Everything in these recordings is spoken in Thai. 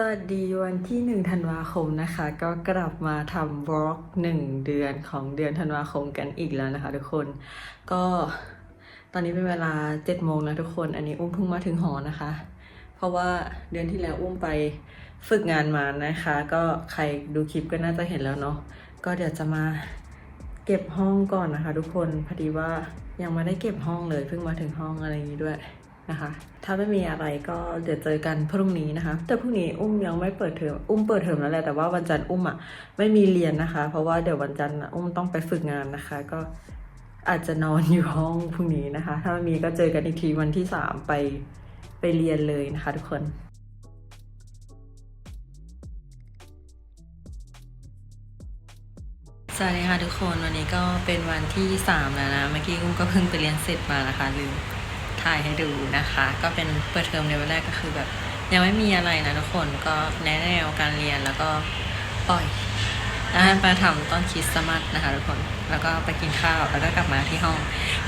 วัสดีวันที่1ธันวาคมนะคะ ก็กลับมาทำบล็อก1 เดือนของเดือนธันวาคมกันอีกแล้วนะคะทุกคน ก็ตอนนี้เป็นเวลา7โมงแล้วทุกคน อันนี้อุ้มเพิ่งมาถึงหอนะคะ เพราะว่าเดือนที่แล้วอุ้มไปฝึกงานมานะคะ ก็ใครดูคลิปก็น่าจะเห็นแล้วเนาะ ก็เดี๋ยวจะมาเก็บห้องก่อนนะคะ ทุกคน พอดีว่ายังไม่ได้เก็บห้องเลยเพิ่งมาถึงห้องอะไรอย่างนี้ด้วย นะคะ ถ้าไม่มีอะไรก็เดี๋ยวเจอกันพรุ่งนี้นะคะ แต่พรุ่งนี้อุ้มยังไม่เปิดเทอมอุ้มเปิดเทอมแล้วแหละแต่ว่าวันจันทร์อุ้มอะไม่มีเรียนนะคะ เพราะว่าเดี๋ยววันจันทร์อุ้มต้องไปฝึกงานนะคะ ก็อาจจะนอนอยู่ห้องพรุ่งนี้นะคะ ถ้าไม่มีก็เจอกันอีกทีวันที่สามไปไปเรียนเลยนะคะทุกคนสวัสดีค่ะทุกคนวันนี้ก็เป็นวันที่สามแล้วนะ เมื่อกี้อุ้มก็เพิ่งไปเรียนเสร็จมานะคะลืม ถ่ายให้ดูนะคะ ก็เป็นเปิดเทอมในวันแรกก็คือแบบ ยังไม่มีอะไรนะทุกคนก็แนะแนวการเรียนแล้วก็ปล่อยแล้วมาทำต้นคริสต์มาสนะคะทุกคนแล้วก็ไปกินข้าวแล้วก็กลับมาที่ห้อง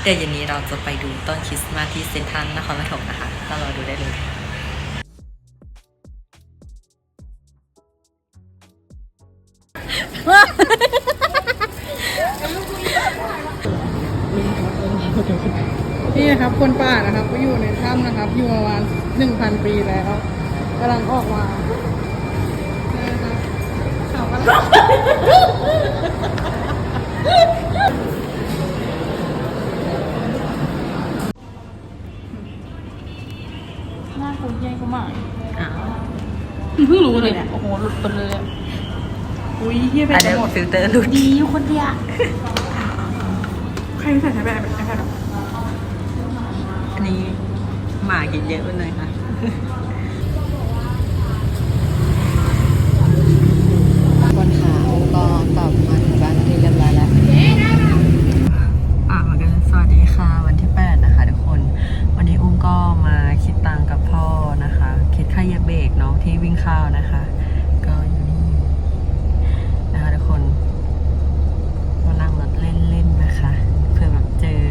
เดี๋ยวเย็นนี้เราจะไปดูต้นคริสต์มาสที่เซนทรัลนครปฐมนะคะก็รอดูได้เลย นี่นะครับคนป่านะครับก็อยู่ในถ้ำนะครับ อยู่ประมาณหนึ่งพันปีแล้วกำลังออกมานะครับเขากำลังหน้าคุณใหญ่ก็มากอ้าวเพิ่งรู้เลยเนี่ยโอ้โหหลุดไปเลยอะอุ้ยเฮียเป็อันนนี้หมดฟิลเตอร์หลุดดีอยู่คนเดียวใครใส่ใช้แบบไอแพดอั นี้หมากินเยอะไปหน่อยค่ะ วันขาวก็กลับมาถึงบ้านที่เรียบร้อยแล้วอะมากันสวัสดีค่ะ วันที่ 8 นะคะทุกคน วันนี้อุ้มก็มาคิดตังค์กับพ่อนะคะ คิดค่าเหยียบเบรกเนาะที่วิ่งเข้าวนะคะ ก็อยู่นี่นะคะทุกคน มานั่งรถเล่นๆนะคะ เพื่อแบบเจอ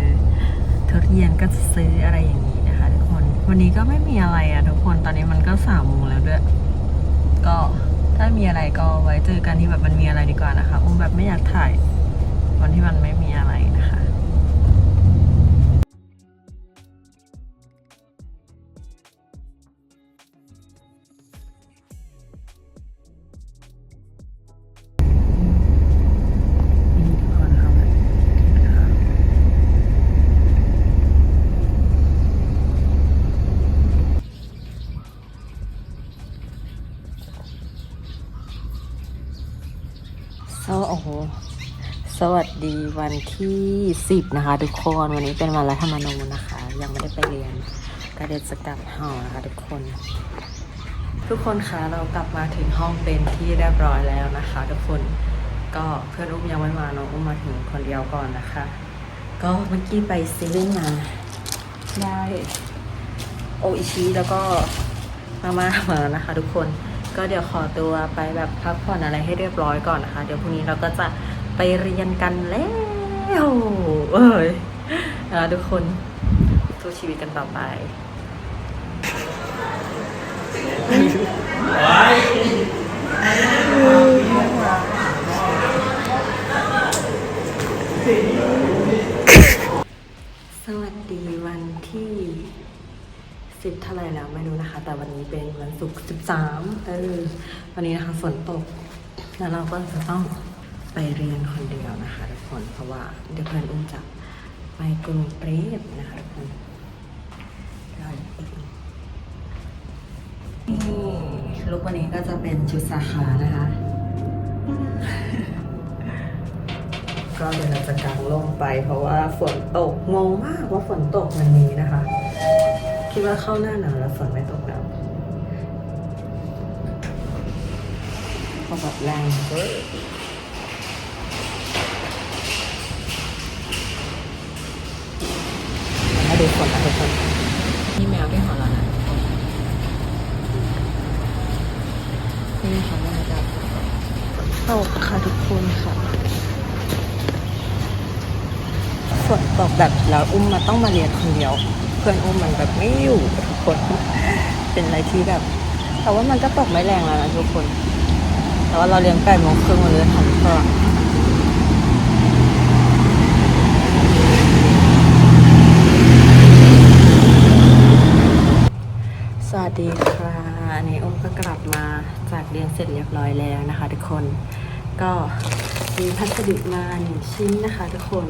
ทุเรียนก็จะซื้ออะไรอย่างนี้นะคะทุกคน วันนี้ก็ไม่มี อะไรอะทุกคนตอนนี้มันก็สามโมงแล้วด้วย ก็ถ้ามีอะไรก็ไว้เจอกันที่แบบมันมีอะไรดีกว่านะคะอุ้มแบบไม่อยากถ่ายวันที่มันไม่มีอะไรนะคะ วันที่สิบนะคะ ทุกคนวันนี้เป็นวันรัฐธรรมนูญนะคะ ยังไม่ได้ไปเรียนก็เดี๋ยวจะกลับหอนะคะทุกคน ทุกคนคะเรากลับมาถึงห้องเป็นที่เรียบร้อยแล้วนะคะ ทุกคนก็เพื่อนอุ้มยังไม่มาน้องอุ้มมาถึงคนเดียวก่อนนะคะ ก็เมื่อกี้ไปซีเว่นมาได้โออิชิแล้วก็มาม่ามานะคะ ทุกคนก็เดี๋ยวขอตัวไปแบบพักผ่อนอะไรให้เรียบร้อยก่อนนะคะ เดี๋ยวพรุ่งนี้เราก็จะไปเรียนกันแล้ว เอ้ยนะทุกคนสู้ชีวิตกันต่อไปสวัสดีวันที่สิบเท่าไรแล้วไม่รู้นะคะ แต่วันนี้เป็นวันศุกร์สิบสามเออวันนี้นะคะฝนตก แล้วเราก็จะต้อง ไปเรียนคนเดียวนะคะทุกคนเพราะว่าเดี๋ยวเพื่อนอุ้มจะไปกรุงเทพนะคะทุกคนรออีกนี่ลุกวันนี้ก็จะเป็นชุดสาขานะคะ ก็เดี๋ยวเราจะกางร่มไป เพราะว่าฝนตกงงมากว่าฝนตกวันนี้นะคะ คิดว่าเข้าหน้าหนาวแล้วฝนไม่ตกแล้วเพราะแบบแรงเว้ยมาดู ฝนนะทุกคนนี่แมวที่หอเรานะนี่ค่ะบรรยากาตกค่ะทุกคนค่ะฝนตกแบบแล้วอุ้มมาต้องมาเรียนคนเดียว เพื่อนอุ้มมันแบบไม่อยู่ทุกคน เป็นอะไรที่แบบ แต่ว่ามันก็ตกไม่แรงแล้วนะทุกคน แต่ว่าเราเลี้ยงแปดโมงครึ่งมันเลยทำเพื่อสวัส ดีค่ะนนี้อุ้มก็กลับมาจากเรียนเสร็จเรียบร้อยแล้วนะคะทุกคนก็มีพัสดุมาหนึ่งชิ้นนะคะ ทุกคน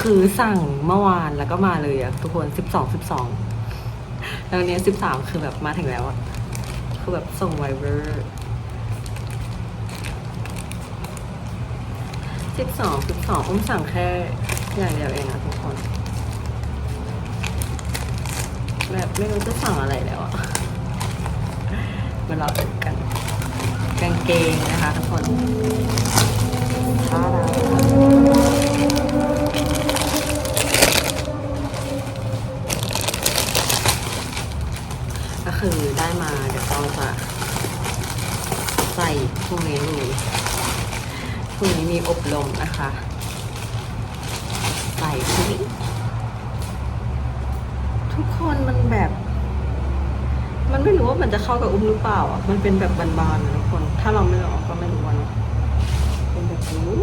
คือสั่งเมื่อวานแล้วก็มาเลยอะทุกคนสิบสองสิบสองแล้ววันนี้สิบสามคือแบบมาถึงแล้วอะคือแบบส่งไวเวอร์สิบสองสิบสองอุ้มสั่งแค่อย่างเดียวเองนะทุกคน แบบไม่รู้จะสั่งอะไรแล้วอะ มารอดูกันกางเกงนะคะทุกคนทาดาก็คือได้มาเดี๋ยวเราจะใส่พรุ่งนี้เลยพรุ่งนี้มีอบรมนะคะ ใส่พรุ่งนี้ทุกคนมันแบบ มันไม่รู้ว่ามันจะเข้ากับอุ้มหรือเปล่าอะ มันเป็นแบบบานๆนะทุกคน ถ้าเราไม่ลองก็ไม่รู้ว่าเนอะเป็นแบบนี้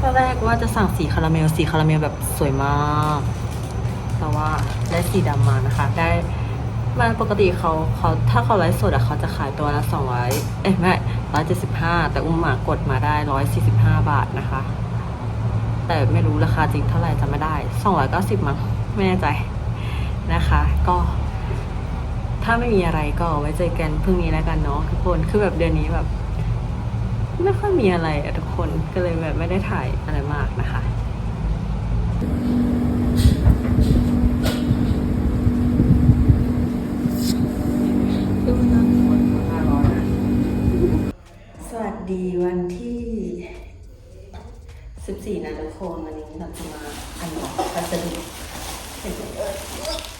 ตอนแรกว่าจะสั่งสีคาราเมล สีคาราเมลแบบสวยมาก แต่ว่าได้สีดำมานะคะ ได้มันปกติเขาเขาถ้าเขาไลฟ์สดอะเขาจะขายตัวละสองร้อยเอ้ยไม่ร้อยเจ็ดสิบห้าแต่อุ้มมากดมาได้ร้อยสี่สิบห้าบาทนะคะ แต่ไม่รู้ราคาจริงเท่าไหร่จำไม่ได้สองร้อยเก้าสิบมั้งไม่แน่ใจ นะคะ ก็ ถ้าไม่มีอะไรก็ไว้เจอกันพรุ่งนี้แล้วกันเนาะทุกคนคือแบบเดือนนี้แบบ ไม่ค่อยมีอะไรอะทุกคนก็เลยแบบไม่ได้ถ่ายอะไรมากนะคะสวัสดีวันที่ 14 นะทุกคน วันนี้เราจะมาอันบอกพัสดุเห็นไหม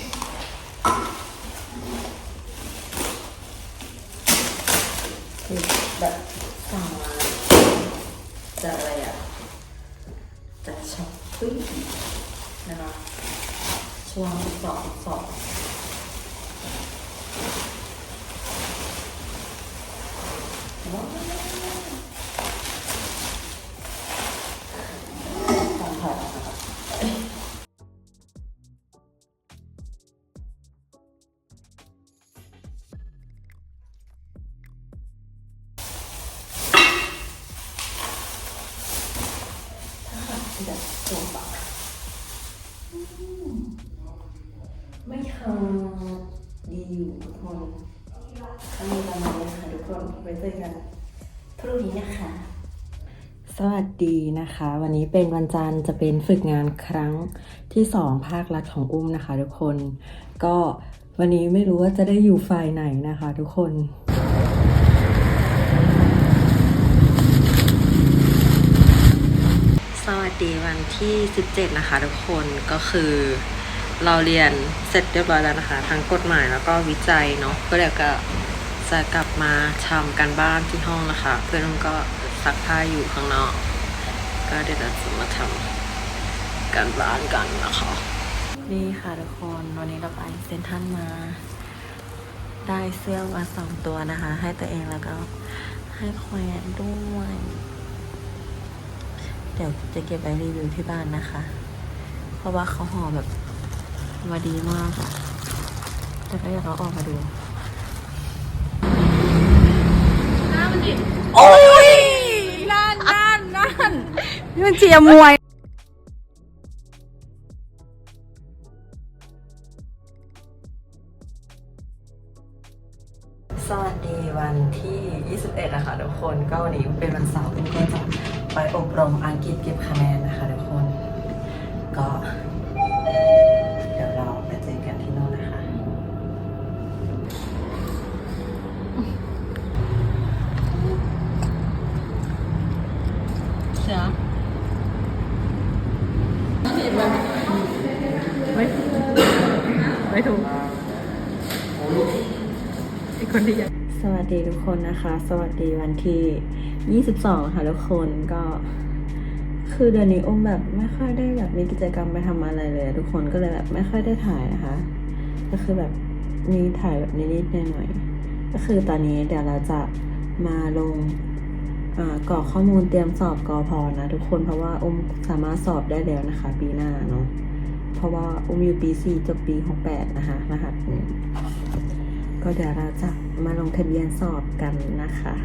ทุกคนก็มีประมาณนี้ค่ะทุกคนไว้เจอกันพรุ่งนี้นะคะ สวัสดีนะคะ วันนี้เป็นวันจันทร์จะเป็นฝึกงานครั้งที่สองภาครัฐของอุ้มนะคะ ทุกคนก็วันนี้ไม่รู้ว่าจะได้อยู่ฝ่ายไหนนะคะ ทุกคนสวัสดีวันที่ 17 นะคะทุกคนก็คือ เราเรียนเสร็จเรียบร้อยแล้วนะคะ ทั้งกฎหมายแล้วก็วิจัยเนาะก็เดี๋ยวก็จะกลับมาทำกันบ้านที่ห้องนะคะ เพื่อนก็ซักผ้าอยู่ข้างนอก ก็เดี๋ยวเราจะมาทำกันบ้านกันนะคะนี่ค่ะทุกคนวันนี้เราไปเซ็นทรัลมา ได้เสื้อมาสองตัวนะคะ ให้ตัวเองแล้วก็ให้แควนด้วย เดี๋ยวจะเก็บไปรีวิวที่บ้านนะคะ เพราะว่าเขาห่อแบบ มาดีมากค่ะ แต่ก็อยากเอาออกมาดูหน้ามันดิโอ้ยนั่นนั่นนั่นนี่มันเจียมวยสวัสดีวันที่ 21 นะคะทุกคน ก็วันนี้เป็นวันเสาร์อุ้มก็จะไปอบรมอังกฤษเก็บคะแน คนนะคะ สวัสดีวันที่ 22 ค่ะทุกคนก็คือเดือนนี้อุ้มแบบไม่ค่อยได้แบบมีกิจกรรมไปทำอะไรเลย ทุกคนก็เลยแบบไม่ค่อยได้ถ่ายนะคะ ก็คือแบบมีถ่ายแบบนิดๆหน่อยๆก็คือตอนนี้เดี๋ยวเราจะมาลงอ่ากรอกข้อมูลเตรียมสอบกอพอนะทุกคนเพราะว่าอุ้มสามารถสอบได้แล้วนะคะ ปีหน้าเนาะเพราะว่าอุ้มอยู่ปีสี่จบปีหกแปดนะคะรหัสนึ่ง ก็เดี๋ยวเราจะมาลงทะเบียนสอบกันนะคะ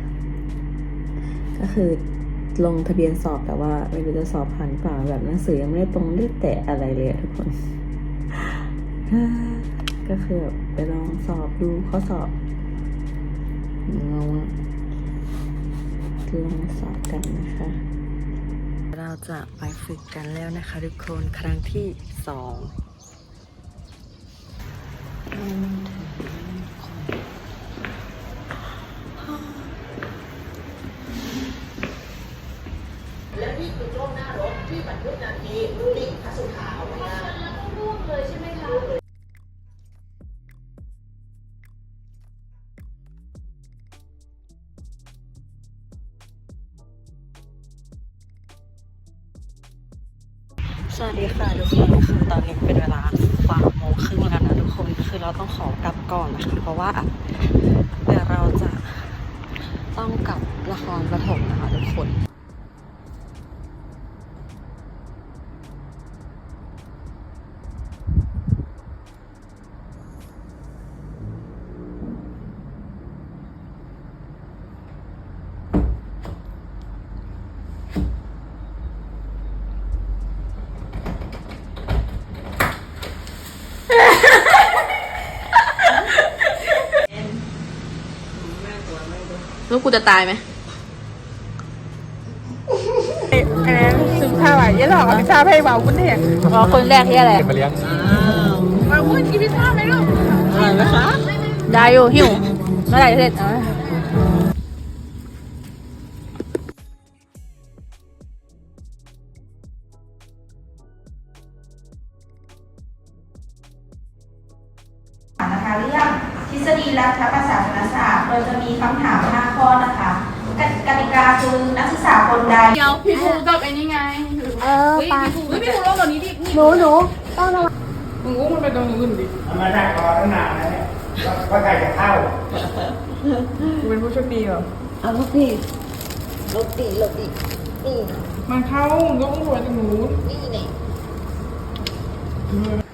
ก็คือลงทะเบียนสอบแต่ว่าไม่รู้จะสอบผ่านหรือเปล่าแบบหนังสือยังไม่ได้ตรงได้แตะอะไรเลยทุกคน ก็คือแบบไปลองสอบดูข้อสอบงงอะลองสอบกันนะคะ เราจะไปฝึกกันแล้วนะคะทุกคนครั้งที่สอง ดีค่ะทุกคนคือตอนนี้เป็นเวลาสามโมงครึ่งแล้วนะทุกคนคือเราต้องขอกลับก่อนนะคะ เพราะว่าเดี๋ยวเราจะต้องกลับละครปฐมนะคะทุกคน แล้วกูจะตายไหมซึมข้าวอะยี่หลอกพิซซ่าให้เบาคุณเห็นอ๋อคนแรกที่อะไรมาเลี้ยงเบาคุณกินพิซซ่าไหมลูกอร่อยไหมคะ ได้อยู่หิวเมื่อไหร่จะเสร็จเอา เหรอเอาลูกพี่ลบตีลบตีนี่มันเข้ามึงก็อุ้มไปตรงนู้นนี่นี่อันนี้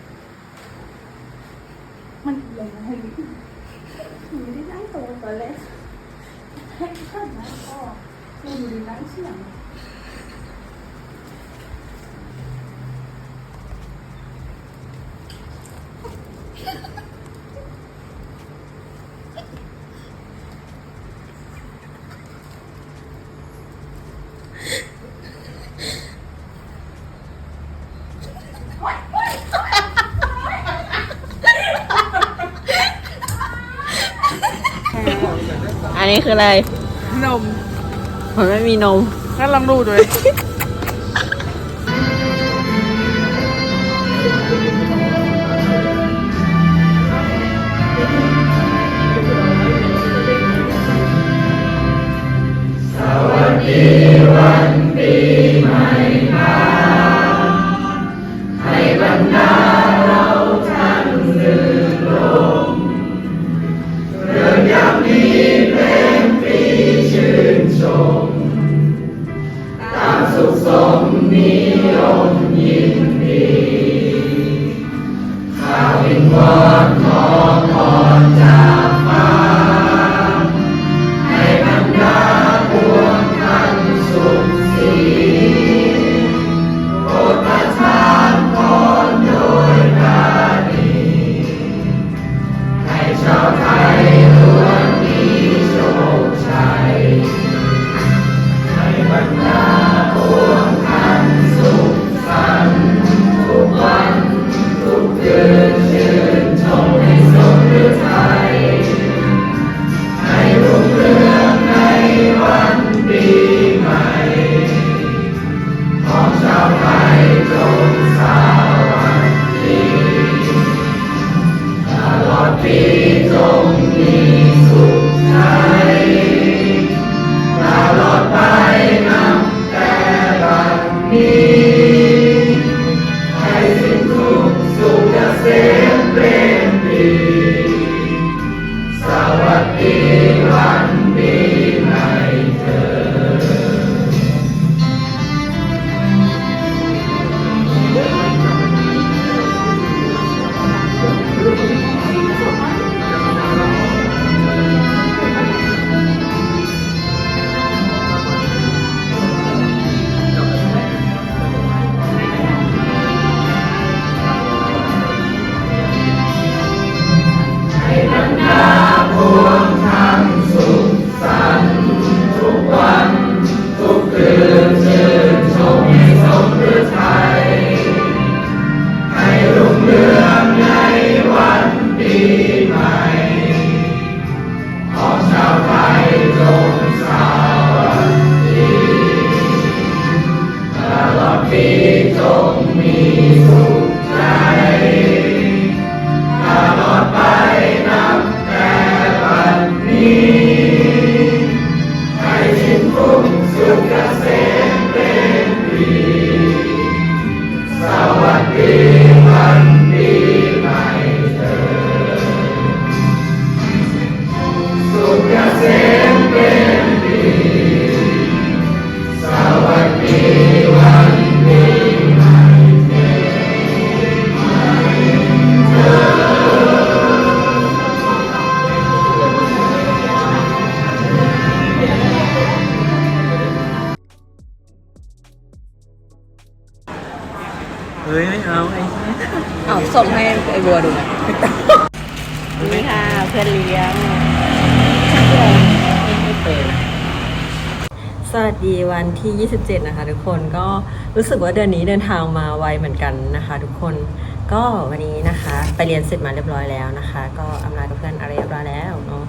คืออะไร นม มันไม่มีนม งั้นลองดูด้วย วัสดีวันที่ 27 นะคะ ทุกคนก็รู้สึกว่าเดือนนี้เดินทางมาไวเหมือนกันนะคะ ทุกคนก็วันนี้นะคะไปเรียนเสร็จมาเรียบร้อยแล้วนะคะ ก็อำลากับเพื่อนอะไรเรียบร้อยแล้วเนาะ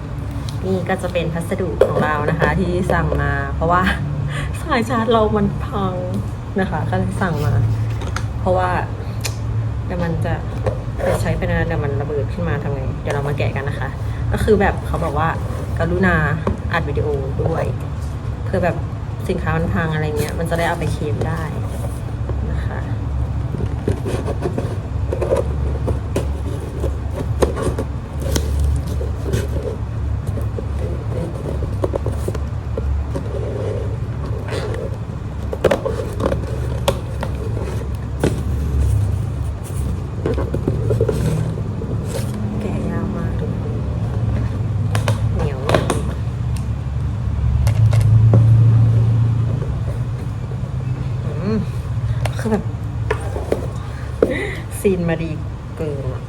นี่ก็จะเป็นพัสดุของเรานะคะที่สั่งมา เพราะว่าสายชาร์จเรามันพังนะคะก็เลยสั่งมา เพราะว่าเดี๋ยวมันจะไปใช้ไปนานเดี๋ยวมันระเบิดขึ้นมาทำไง เดี๋ยวเรามาแกะกันนะคะ ก็คือแบบเขาบอกว่ากรุณาอัดวิดีโอด้วย เพื่อแบบ สินค้ามันพังอะไรเงี้ย มันจะได้เอาไปเคลมได้นะคะ แกะยาวมากทุกคนเหนียวมากอืมคือแบบ ซีนมาดีเกินอะ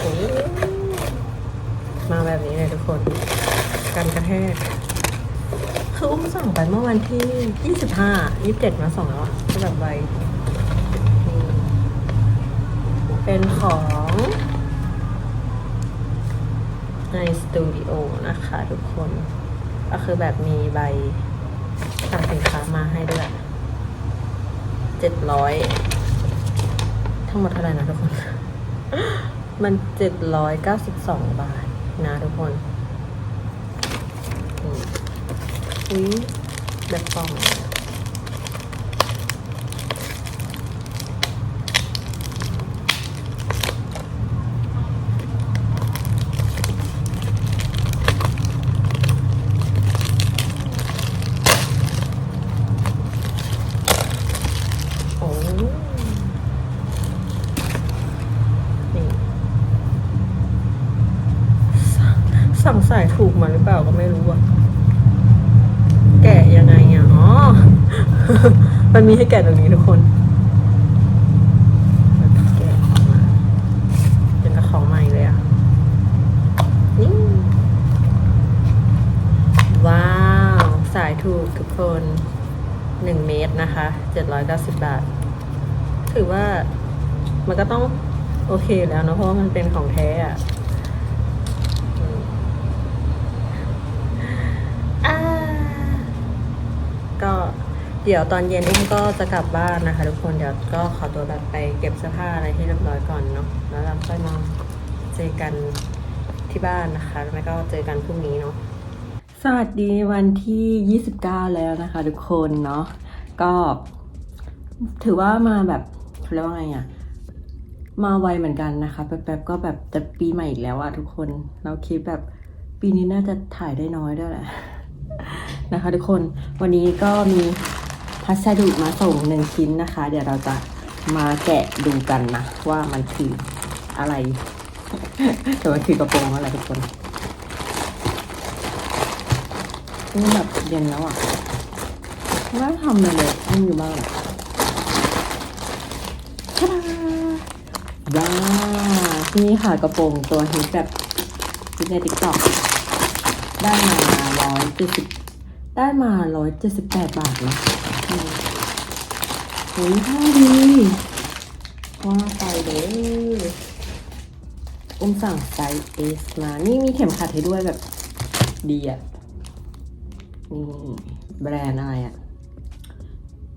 โอ้มาแบบนี้เลยทุกคน กันกระแทก คืออุ้มสั่ง ไปเมื่อวันที่ 25 27มาส่งแล้วอะก็แบบไวนี่เป็นของในสตูดิโอนะคะทุกคน ก็คือแบบมีใบสั่งสินค้ามาให้ด้วย700ทั้งหมดเท่าไหร่นะทุกคน มัน792บาทนะทุกคนอืม อุ้ย แบบกล่องโอ้นี่สั่งสั่งสายถูกมาหรือเปล่าก็ไม่รู้อะ แกะยังไงอะ อ๋อ มันมีให้แกะตรงนี้ทุกคนแกะออกมาเป็นกระของใหม่เลยอะ นี่ ว้าว สายถูกทุกคนหนึ่งเมตรนะคะเจ็ดร้อยเก้าสิบบาท ถือว่ามันก็ต้องโอเคแล้วนะเพราะว่ามันเป็นของแท้อะอืมอ่า ก็ เดี๋ยวตอนเย็นอุ้มก็จะกลับบ้านนะคะ ทุกคนเดี๋ยวก็ขอตัวแบบไปเก็บเสื้อผ้าอะไรที่เรียบร้อยก่อนเนาะแล้วเราค่อยมาเจอกันที่บ้านนะคะ แล้วก็เจอกันพรุ่งนี้เนาะสวัสดีวันที่ 29 แล้วนะคะ ทุกคนเนาะก็ถือว่ามาแบบเรียกว่าไงอะมาไวเหมือนกันนะคะแป๊บๆก็แบบจะปีใหม่อีกแล้วอะทุกคน เราคิดแบบปีนี้น่าจะถ่ายได้น้อยด้วยแหละนะคะ ทุกคนวันนี้ก็มี พัสดุมาส่งหนึ่งชิ้นนะคะ เดี๋ยวเราจะมาแกะดูกันนะ ว่ามันคืออะไรแต่มันคือกระโปรงอะไรทุกคนนี่แบบเย็นแล้วอะไม่ต้องทำเลยเลยมันอยู่บ้านอะชะดาว้าวนี่ค่ะกระโปรงตัวฮิตแบบฮิตในติ๊กต็อกได้มาร้อยเจ็ดสิบได้มาร้อยเจ็ดสิบแปดบาทนะ อ้ยท่าดีว่าไปเลยอุ้มสั่งไซส์เอสมา นี่มีเข็มขัดให้ด้วยแบบดีอะ นี่แบรนด์อะไรอะ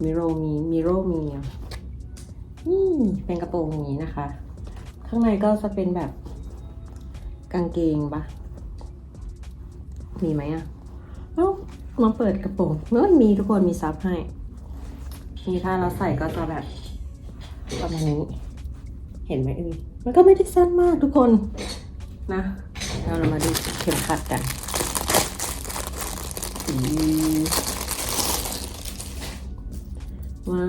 มิโรมี มิโรมีอะนี่เป็นกระโปรงอย่างนี้นะคะ ข้างในก็จะเป็นแบบกางเกงปะมีไหมอะเอ้ามาเปิดกระโปรงเมื่อมีทุกคนมีซับให้ นี่ถ้าเราใส่ก็จะแบบประมาณนี้ เห็นไหมเอ่ยมันก็ไม่ได้สั้นมากทุกคนนะเราเรามาดูเข็มขัดกันอืมมา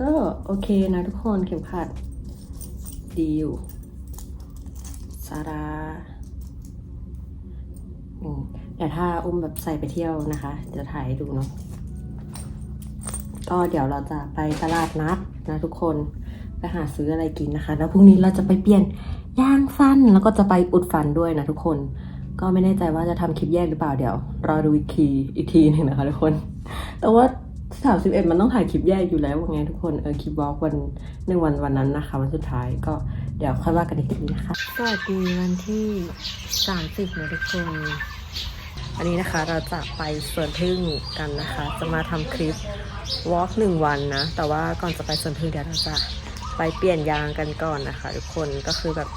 ก็โอเคนะทุกคนเข็มขัด ดีอยู่ซาดาอืมเดี๋ยวถ้าอุ้มแบบใส่ไปเที่ยวนะคะ จะถ่ายให้ดูเนาะ ก็เดี๋ยวเราจะไปตลาดนัดนะทุกคนไปหาซื้ออะไรกินนะคะ แล้วพรุ่งนี้เราจะไปเปลี่ยนยางฟันแล้วก็จะไปอุดฟันด้วยนะทุกคน ก็ไม่แน่ใจว่าจะทำคลิปแยกหรือเปล่าเดี๋ยว รอดูอีกทีอีกทีหนึ่งนะคะทุกคน แต่ว่าสามสิบเอ็ดมันต้องถ่ายคลิปแยกอยู่แล้วไงทุกคนเออคลิปวอล์กวันหนึ่งวันวันนั้นนะคะ วันสุดท้ายก็เดี๋ยวค่อยว่ากันอีกทีนะคะสวัสดีวันที่สามสิบนะทุกคน อันนี้นะคะเราจะไปสวนพึ่งกันนะคะ จะมาทำคลิปวอล์กหนึ่งวันนะ แต่ว่าก่อนจะไปสวนพึ่งเดี๋ยวเราจะไปเปลี่ยนยางกันก่อนนะคะ ทุกคนก็คือแบบ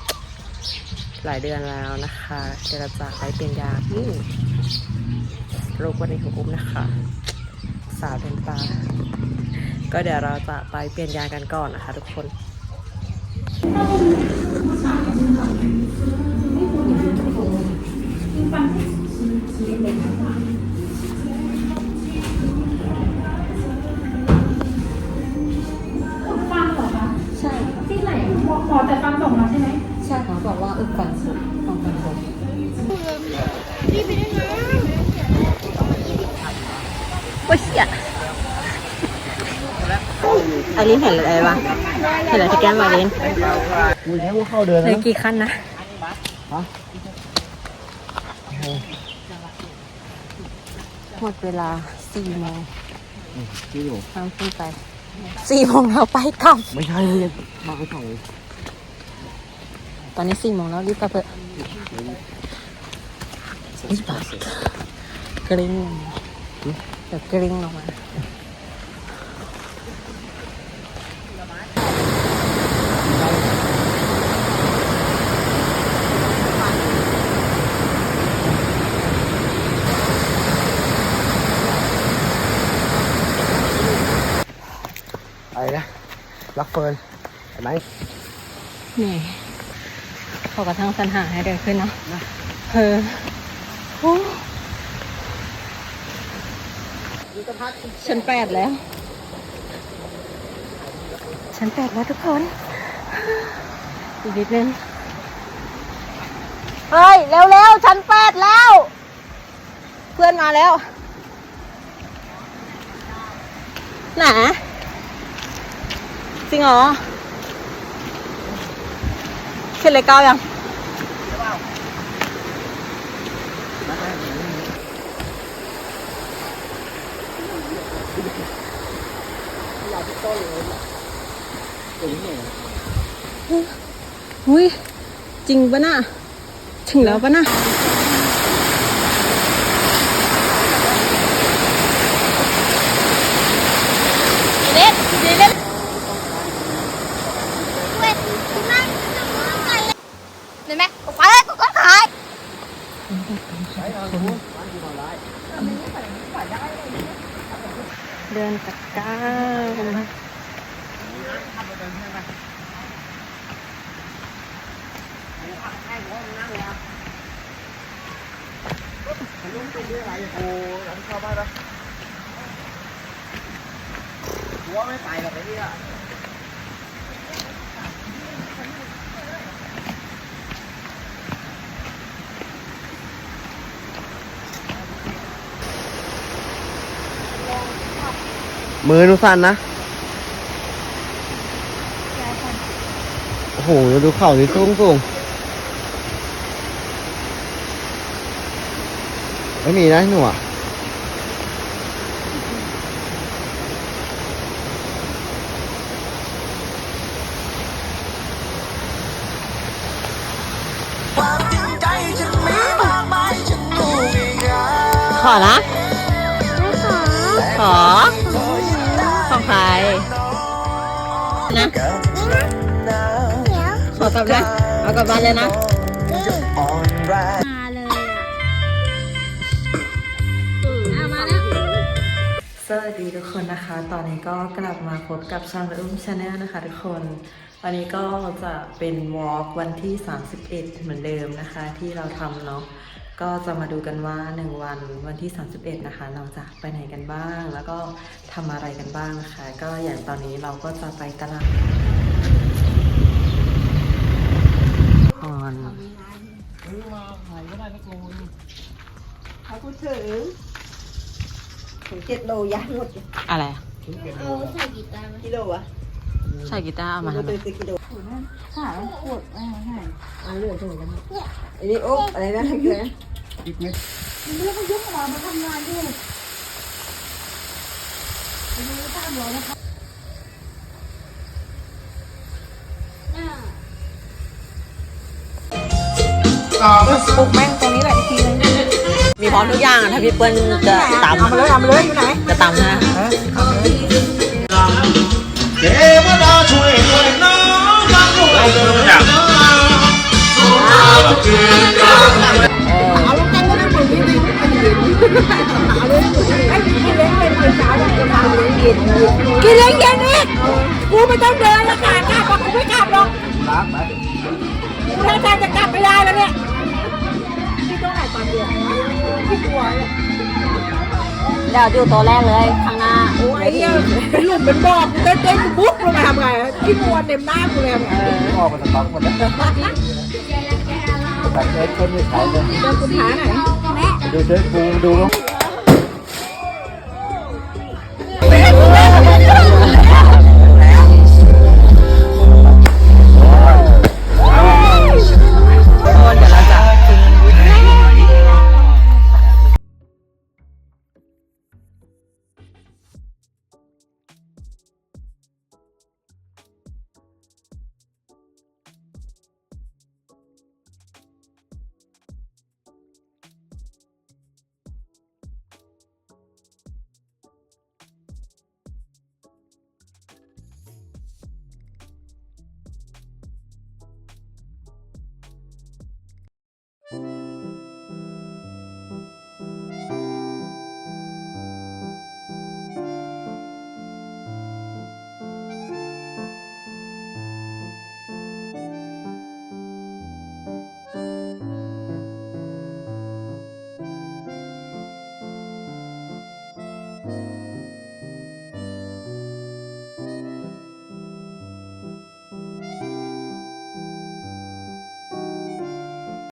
หลายเดือนแล้วนะคะเดี๋ยวเราจะไปเปลี่ยนยางนี่รูปวันนี้ของอุ้มนะคะ สาวเดินป่าก็เดี๋ยวเราจะไปเปลี่ยนยางกันก่อนนะคะ ทุกคน เห็นอะไรวะเห็นอะไรที่แก้มไอรินมึงให้พวกเข้าเดินเหลยกี่ขั้นนะหมดเวลาสี่โมงที่อยู่ห้ามขึ้นไปสี่โมงเราไปกลับ ไม่ใช่มึงมาไปสองตอนนี้สี่โมงแล้วรีบกลับเถอะรีบกลับกริ้งเดี๋ยวกริ้งลงมา อะไรนะรัก เฟิร์นเห็นไหมนี่เขากระทั่งสรรหาให้เดินขึ้นเนาะเออโอ้ชั้นแปดแล้ว ชั้นแปดแล้วทุกคน อีกนิดนึง เฮ้ย เร็วๆ ชั้นแปดแล้ว เพื่อนมาแล้วไหน จริงเหรอขึ้นเลยเก้ายังอุ้ยจริงปะน่ะ ถึงแล้วปะน่ะ เด็ดเด็ด เห็นไหมไปแล้วกูก็ขาย เดินตะก้ากันนะว่าไม่ไปหรอกไอ้เนี่ย มือนูสั่นนะ โอ้โห ดูเข่านี่สูงสูงไม่มีนะหนูอะขอนะ นะขอกลับนะเอากลับบ้านเลยนะมาเลยอะเอามาแล้วสวัสดีทุกคนนะคะ ตอนนี้ก็กลับมาพบกับช่องอุ้มชาแนลนะคะทุกคนวันนี้ก็จะเป็นวอล์กวันที่ 31 เหมือนเดิมนะคะ ที่เราทำเนาะ ก็จะมาดูกันว่าหนึ่งวันวันที่ 31 นะคะ เราจะไปไหนกันบ้าง แล้วก็ทำอะไรกันบ้างนะคะ ก็อย่างตอนนี้เราก็จะไปตลาดก่อนเขาพูดถึงถึงเจ็ดโลยักหมดอะไร เอาใส่กีตาร์กิโลอะ ใส่กีตาร์เอามาทำไมเป็นกิโลขาปวดไม่ให้เอาเรื่องตรงนี้กันอันนี้โอ๊ะอะไรนะอะไรนะอีกนิดเรื่องมันยุ่งหมอมาทำงานอยู่ปลุกแม่งตรงนี้แหละอีกทีนึงมีพร้อมทุกอย่างอะถ้าพี่เปิ้ลจะตำเอามาเลยเอามาเลยอยู่ไหนจะตำนะเกินเล้งเย็นนี่กูไม่ต้องเดินแล้วค่ะกลับบอกกูไม่กลับหรอกรักไหมกูทางการจะกลับไม่ได้แล้วเนี่ยที่ต้องไหนตอนเดียวที่กลัวเนี่ยเดี๋ยวอยู่ตัวแรกเลยข้างหน้าโอ้ยเนี่ยเป็นหลุมเป็นบ่อกูเต้นเต้นกูบุ๊กลงมาทำไงที่กลัวเต็มหน้ากูเลยไงออกมาจากท้องหมดแล้วแต่เอ็กซ์คนไม่ขายเลยเดินคุณหาไหนดูเชิญกูดูแล้ว